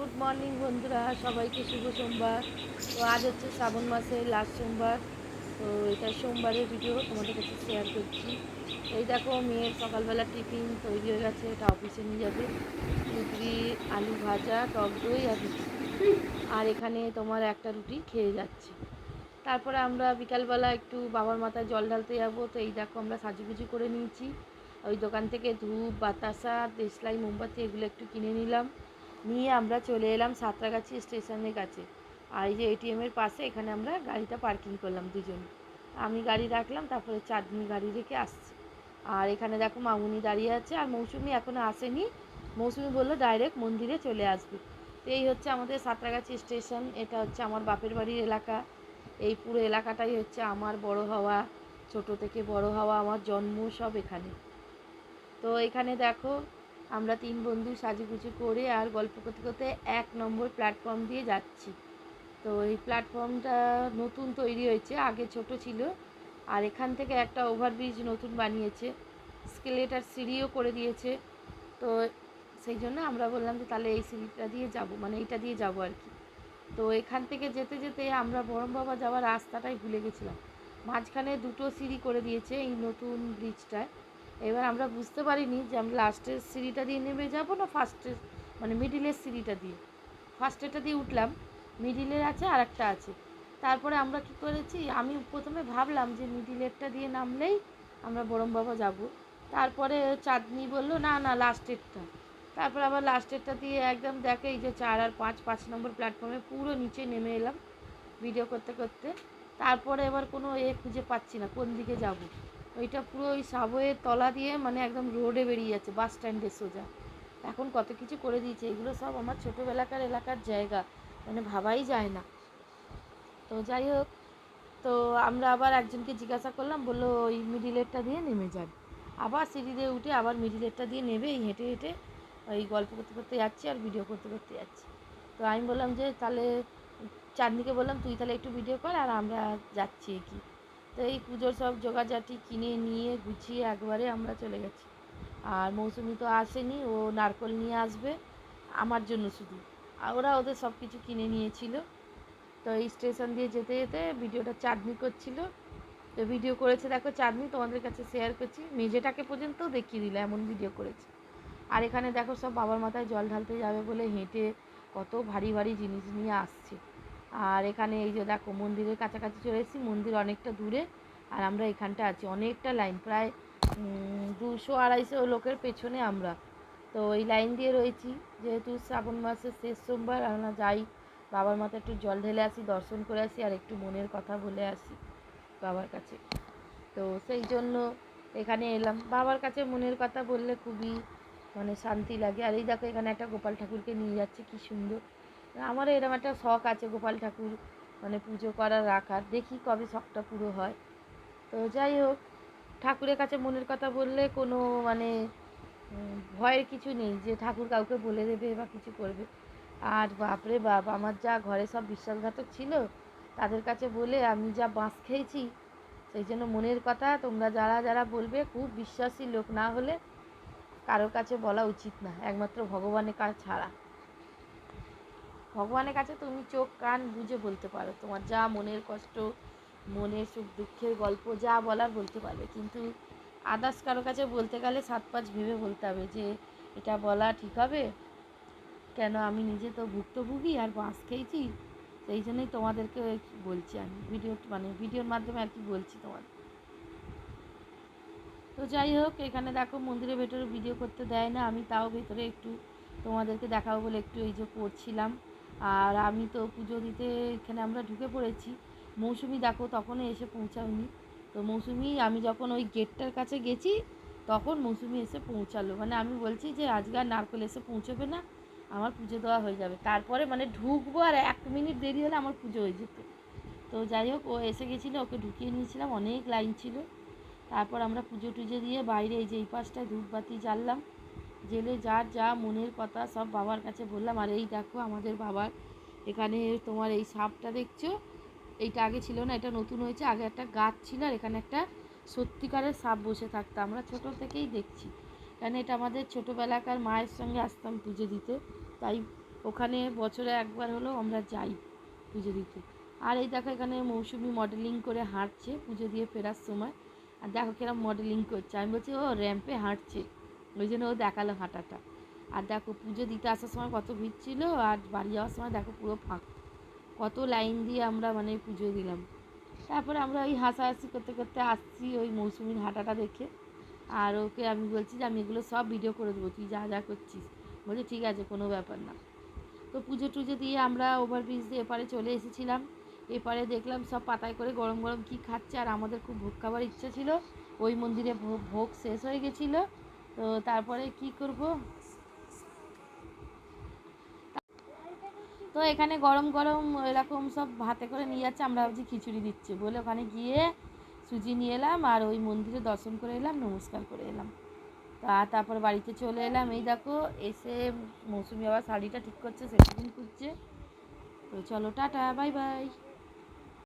Good morning বন্ধুরা। সবাইকে শুভ সোমবার। তো আজ হচ্ছে শ্রাবণ মাসের লাস্ট সোমবার। তো এটা সোমবারের ভিডিও তোমাদের কাছে শেয়ার করছি। এই দেখো, মেয়ের সকালবেলা টিফিন তৈরি হয়ে গেছে। এটা অফিসে নিয়ে যাবে। রুটি, আলু ভাজা, টক দই আর আর এখানে তোমার একটা রুটি খেয়ে যাচ্ছে। তারপরে আমরা বিকালবেলা একটু বাবার মাথায় জল ঢালতে যাব। তো এই দেখো, আমরা সাজুগুজু করে নিয়েছি। ওই দোকান থেকে ধূপ, বাতাসা, দেশলাই, মোমবাতি, এগুলো একটু কিনে নিলাম। নিয়ে আমরা চলে এলাম সাঁতরাগাছি স্টেশনের কাছে। আর এই যে এটিএমের পাশে এখানে আমরা গাড়িটা পার্কিং করলাম দুজন। আমি গাড়ি রাখলাম, তারপরে চাঁদনি গাড়ি রেখে আসছে। আর এখানে দেখো মামুনি দাঁড়িয়ে আছে, আর মৌসুমি এখনও আসেনি। মৌসুমি বলল, ডাইরেক্ট মন্দিরে চলে আসবে। তো এই হচ্ছে আমাদের সাঁতরাগাছি স্টেশন। এটা হচ্ছে আমার বাপের বাড়ির এলাকা। এই পুরো এলাকাটাই হচ্ছে আমার বড় হওয়া, ছোট থেকে বড় হওয়া, আমার জন্ম সব এখানে। তো এখানে দেখো আমরা তিন বন্ধু সাজুগুজু করে আর গল্প করতে করতে এক নম্বর প্ল্যাটফর্ম দিয়ে যাচ্ছি। তো এই প্ল্যাটফর্মটা নতুন তৈরি হয়েছে, আগে ছোট ছিল। আর এখান থেকে একটা ওভারব্রিজ নতুন বানিয়েছে। স্কেলেটার সিঁড়িও করে দিয়েছে। তো সেই জন্য আমরা বললাম যে তাহলে এই সিঁড়িটা দিয়ে যাব মানে এইটা দিয়ে যাব আর কি। তো এখান থেকে যেতে যেতে আমরা বরম বাবা যাওয়ার রাস্তাটাই ভুলে গেছিলাম। মাঝখানে দুটো সিঁড়ি করে দিয়েছে এই নতুন ব্রিজটায় এবার আমরা বুঝতে পারিনি যে আমরা লাস্টের সিঁড়িটা দিয়ে নেমে যাব না ফার্স্টের মানে মিডিলের সিঁড়িটা দিয়ে? ফার্স্টেরটা দিয়ে উঠলাম, মিডিলের আছে আর একটা আছে। তারপরে আমরা কি করেছি, আমি প্রথমে ভাবলাম যে মিডিলেরটা দিয়ে নামলেই আমরা বরম বাবা যাব। তারপরে চাঁদনি বলল, না না, লাস্টেরটা। তারপর আবার লাস্টেরটা দিয়ে একদম দেখে এই যে চার আর পাঁচ পাঁচ নম্বর প্ল্যাটফর্মে পুরো নিচে নেমে এলাম ভিডিও করতে করতে। তারপরে এবার কোনো এ খুঁজে পাচ্ছি না, কোন দিকে যাব? ওইটা পুরো ওই সাবওয়ের তলা দিয়ে মানে একদম রোডে বেরিয়ে যাচ্ছে বাস স্ট্যান্ডে সোজা। এখন কত কিছু করে দিয়েছে, এগুলো সব আমার ছোটোবেলাকার এলাকার জায়গা মানে ভাবাই যায় না। তো যাই হোক, তো আমরা আবার একজনকে জিজ্ঞাসা করলাম, বলল ওই মিডিলেরটা দিয়ে নেমে যান। আবার সিঁড়ি দিয়ে উঠে আবার মিডিলেরটা দিয়ে নেবে এই হেঁটে হেঁটে ওই গল্প করতে করতে যাচ্ছি আর ভিডিও করতে করতে যাচ্ছি। তো আমি বললাম যে তাহলে চাঁদনিকে বললাম, তুই তাহলে একটু ভিডিও কর আর আমরা যাচ্ছি কি তো এই পুজোর সব জোগাড়জাটি কিনে নিয়ে গুছিয়ে একবারে আমরা চলে গেছি। আর মৌসুমি তো আসেনি, ও নারকল নিয়ে আসবে, আমার জন্য শুধু। আর ওরা ওদের সব কিছু কিনে নিয়েছিল। তো এই স্টেশন দিয়ে যেতে যেতে ভিডিওটা চাঁদনি করছিল। তো ভিডিও করেছে, দেখো চাঁদনি, তোমাদের কাছে শেয়ার করছি। মেঝেটাকে পর্যন্ত দেখিয়ে দিল, এমন ভিডিও করেছে। আর এখানে দেখো সব বাবার মাথায় জল ঢালতে যাবে বলে হেঁটে কত ভারী ভারী জিনিস নিয়ে আসছে। আর এখানে এই যে দেখো মন্দিরের কাছাকাছি চলে এসেছি, মন্দির অনেকটা দূরে। আর আমরা এখানটা আছি, অনেকটা লাইন, প্রায় দুশো আড়াইশো লোকের পেছনে আমরা। তো এই লাইন দিয়ে রয়েছি, যেহেতু শ্রাবণ মাসের শেষ সোমবার আমরা যাই, বাবার মাথায় একটু জল ঢেলে আসি, দর্শন করে আসি, আর একটু মনের কথা বলে আসি বাবার কাছে। তো সেই জন্য এখানে এলাম। বাবার কাছে মনের কথা বললে খুবই মানে শান্তি লাগে। আর এই দেখো এখানে একটা গোপাল ঠাকুরকে নিয়ে যাচ্ছে, কি সুন্দর। আমারও এরকম একটা শখ আছে গোপাল ঠাকুর মানে পুজো করার রাখার দেখি কবে শখটা পুরো হয়। তো যাই হোক, ঠাকুরের কাছে মনের কথা বললে কোনো মানে ভয়ের কিছু নেই যে ঠাকুর কাউকে বলে দেবে বা কিছু করবে। আর বাপরে বাপ, আমার যা ঘরে সব বিশ্বাসঘাতক ছিল, তাদের কাছে বলে আমি যা বাঁশ খেয়েছি, সেই জন্য মনের কথা তোমরা যারা যারা বলবে, খুব বিশ্বাসী লোক না হলে কারোর কাছে বলা উচিত না। একমাত্র ভগবানের কাছে ছাড়া। ভগবানের কাছে তুমি চোখ, কান বুঝে বলতে পারো। তোমার যা মনের কষ্ট, মনের সুখ, দুঃখের গল্প, যা বলার বলতে পারবে। কিন্তু আদার্স কারও কাছে বলতে গেলে সাত পাঁচ ভেবে বলতে হবে যে, এটা বলা ঠিক হবে? কেন আমি নিজে তো ভুক্তভোগী আর বাঁশ খেয়েছি? সেই জন্যই তোমাদেরকে বলছি আমি। ভিডিও মানে ভিডিওর মাধ্যমে আর কি বলছি তোমাদের। তো যাই হোক, এখানে দেখো মন্দিরের ভেতরে ভিডিও করতে দেয় না। আমি তাও ভেতরে একটু তোমাদেরকে দেখাবো বলে একটু এই যে করছিলাম। আর আমি তো পুজো দিতে এখানে আমরা ঢুকে পড়েছি। মৌসুমি দেখো তখনও এসে পৌঁছায়নি। তো মৌসুমি, আমি যখন ওই গেটটার কাছে গেছি, তখন মৌসুমি এসে পৌঁছালো। মানে আমি বলছি যে, আজকে আর নারকেল এসে পৌঁছবে না, আমার পুজো দেওয়া হয়ে যাবে। তারপরে মানে ঢুকবো আর এক মিনিট দেরি হলে আমার পুজো হয়ে যেত। তো যাই হোক, ও এসে গেছিল, ওকে ঢুকিয়ে নিয়েছিলাম, অনেক লাইন ছিল। তারপর আমরা পুজো টুজো দিয়ে বাইরে এই যে এই পাশটায় ধূপবাতি জ্বাললাম। জেলে যার যা মনের কথা সব বাবার কাছে বললাম। আর এই দেখো আমাদের বাবার এখানে তোমার এই সাপটা দেখছ? এইটা আগে ছিল না, এটা নতুন হয়েছে। আগে একটা গাছ ছিল আর এখানে একটা সত্যিকারের সাপ বসে থাকতো। আমরা ছোটো থেকেই দেখছি। কারণ এটা আমাদের ছোটোবেলাকার মায়ের সঙ্গে আসতাম পুজো দিতে। তাই ওখানে বছরে একবার হলেও আমরা যাই পুজো দিতে। আর এই দেখো এখানে মৌসুমি মডেলিং করে হাঁটছে পুজো দিয়ে ফেরার সময়। আর দেখো কিরম মডেলিং করছে। আমি বলছি, ও র্যাম্পে হাঁটছে। ওই জন্য ও দেখাল হাঁটাটা। আর দেখো পুজো দিতে আসার সময় কত ভিড় ছিল, আর বাড়ি যাওয়ার সময় দেখো পুরো ফাঁক। কত লাইন দিয়ে আমরা মানে পুজো দিলাম। তারপরে আমরা ওই হাসাহাসি করতে করতে আসছি ওই মৌসুমির হাঁটাটা দেখে। আর ওকে আমি বলছি যে আমি এগুলো সব ভিডিও করে দেবো, তুই যা যা করছিস। বলছি, ঠিক আছে, কোনো ব্যাপার না। তো পুজো টুজো দিয়ে আমরা ওভারব্রিজ দিয়ে এপারে চলে এসেছিলাম। এপারে দেখলাম সব পাতায় করে গরম গরম কী খাচ্ছে, আর আমাদের খুব ভোগ খাবার ইচ্ছা ছিল। ওই মন্দিরে ভোগ শেষ হয়ে গেছিল। তো তারপরে কি করব? তো এখানে গরম গরম এরকম সব ভাতে করে নিয়ে যাচ্ছে, আমরা ভাবছি খিচুড়ি দিচ্ছে বলে ওখানে গিয়ে সুজি নিয়ে এলাম আর ওই মন্দিরে দর্শন করে এলাম, নমস্কার করে এলাম। তা তারপর বাড়িতে চলে এলাম। এই দেখো, এসে মৌসুমি আবার শাড়িটা ঠিক করছে, সেদিন খুঁজছে। তো চলো, টাটা, বাই বাই।